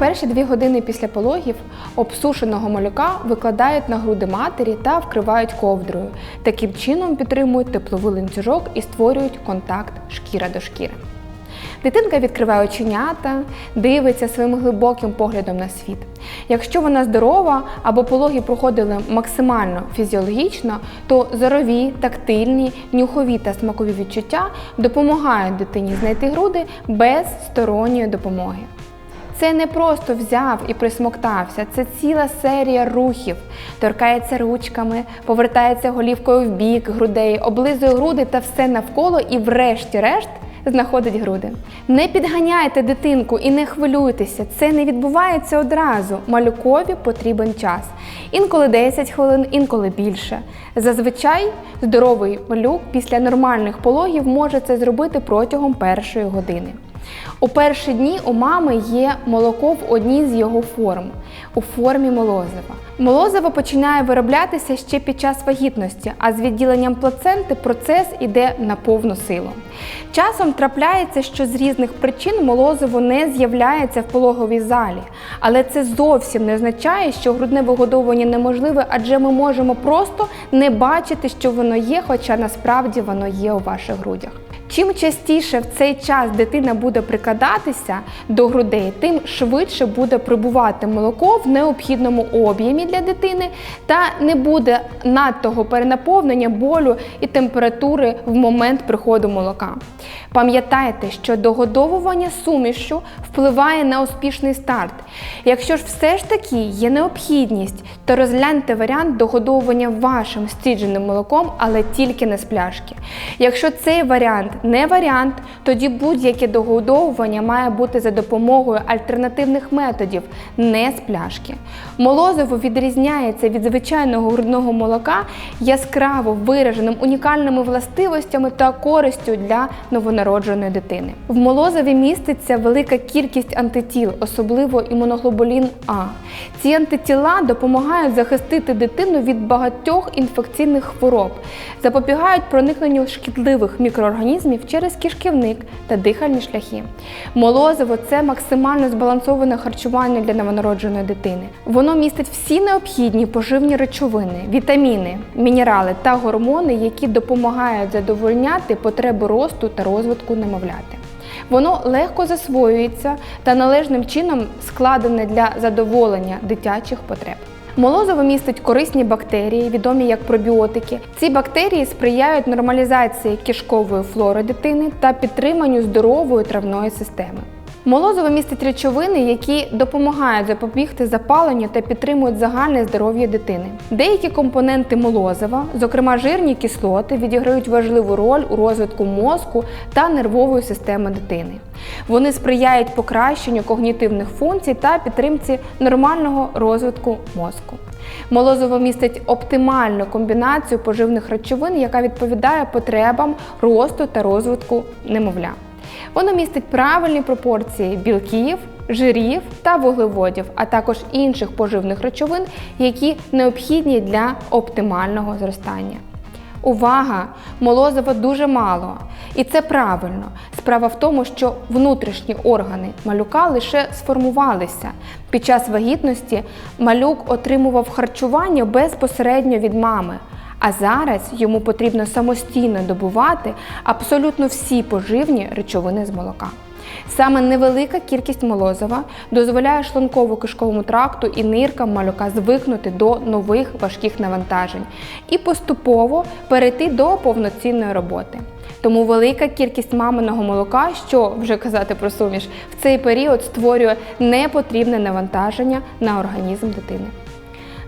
перші дві години після пологів обсушеного малюка викладають на груди матері та вкривають ковдрою. Таким чином підтримують тепловий ланцюжок і створюють контакт шкіра до шкіри. Дитинка відкриває оченята, дивиться своїм глибоким поглядом на світ. Якщо вона здорова або пологи проходили максимально фізіологічно, то зорові, тактильні, нюхові та смакові відчуття допомагають дитині знайти груди без сторонньої допомоги. Це не просто взяв і присмоктався, це ціла серія рухів. Торкається ручками, повертається голівкою в бік грудей, облизує груди та все навколо і, врешті-решт, знаходить груди. Не підганяйте дитинку і не хвилюйтеся, це не відбувається одразу. Малюкові потрібен час. Інколи 10 хвилин, інколи більше. Зазвичай здоровий малюк після нормальних пологів може це зробити протягом першої години. У перші дні у мами є молоко в одній з його форм у формі молозива. Молозиво починає вироблятися ще під час вагітності, а з відділенням плаценти процес іде на повну силу. Часом трапляється, що з різних причин молозиво не з'являється в пологовій залі, але це зовсім не означає, що грудне вигодовування неможливе, адже ми можемо просто не бачити, що воно є, хоча насправді воно є у ваших грудях. Чим частіше в цей час дитина буде прикладатися до грудей, тим швидше буде прибувати молоко в необхідному об'ємі для дитини та не буде надтого перенаповнення болю і температури в момент приходу молока. Пам'ятайте, що догодовування сумішю впливає на успішний старт. Якщо ж все ж таки є необхідність, то розгляньте варіант догодовування вашим стідженим молоком, але тільки не з пляшки. Якщо цей варіант не варіант, тоді будь-яке догодовування має бути за допомогою альтернативних методів, не з пляшки. Молозиво відрізняється від звичайного грудного молока яскраво вираженим унікальними властивостями та користю для новонародженої дитини. В молозиві міститься велика кількість антитіл, особливо імуноглобулін А. Ці антитіла допомагають захистити дитину від багатьох інфекційних хвороб, запобігають проникненню шкідливих мікроорганізмів через кишківник та дихальні шляхи. Молозиво це максимально збалансоване харчування для новонародженої дитини. Воно містить всі необхідні поживні речовини, вітаміни, мінерали та гормони, які допомагають задовольняти потреби росту та розвитку немовляти. Воно легко засвоюється та належним чином складене для задоволення дитячих потреб. Молозиво містить корисні бактерії, відомі як пробіотики. Ці бактерії сприяють нормалізації кишкової флори дитини та підтриманню здорової травної системи. Молозиво містить речовини, які допомагають запобігти запаленню та підтримують загальне здоров'я дитини. Деякі компоненти молозива, зокрема жирні кислоти, відіграють важливу роль у розвитку мозку та нервової системи дитини. Вони сприяють покращенню когнітивних функцій та підтримці нормального розвитку мозку. Молозиво містить оптимальну комбінацію поживних речовин, яка відповідає потребам росту та розвитку немовля. Воно містить правильні пропорції білків, жирів та вуглеводів, а також інших поживних речовин, які необхідні для оптимального зростання. Увага! Молозива дуже мало. І це правильно. Справа в тому, що внутрішні органи малюка лише сформувалися. Під час вагітності малюк отримував харчування безпосередньо від мами. А зараз йому потрібно самостійно добувати абсолютно всі поживні речовини з молока. Саме невелика кількість молозива дозволяє шлунково-кишковому тракту і ниркам малюка звикнути до нових важких навантажень і поступово перейти до повноцінної роботи. Тому велика кількість маминого молока, що вже казати про суміш, в цей період створює непотрібне навантаження на організм дитини.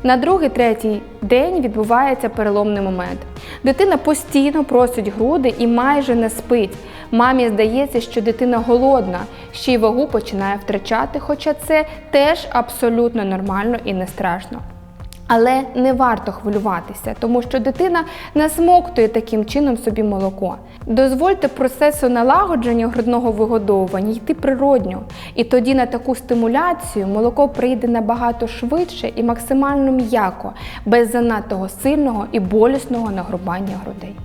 На другий, третій день відбувається переломний момент. Дитина постійно просить груди і майже не спить. Мамі здається, що дитина голодна, ще й вагу починає втрачати, хоча це теж абсолютно нормально і не страшно. Але не варто хвилюватися, тому що дитина насмоктує таким чином собі молоко. Дозвольте процесу налагодження грудного вигодовування йти природньо, і тоді на таку стимуляцію молоко прийде набагато швидше і максимально м'яко, без занадто сильного і болісного нагрубання грудей.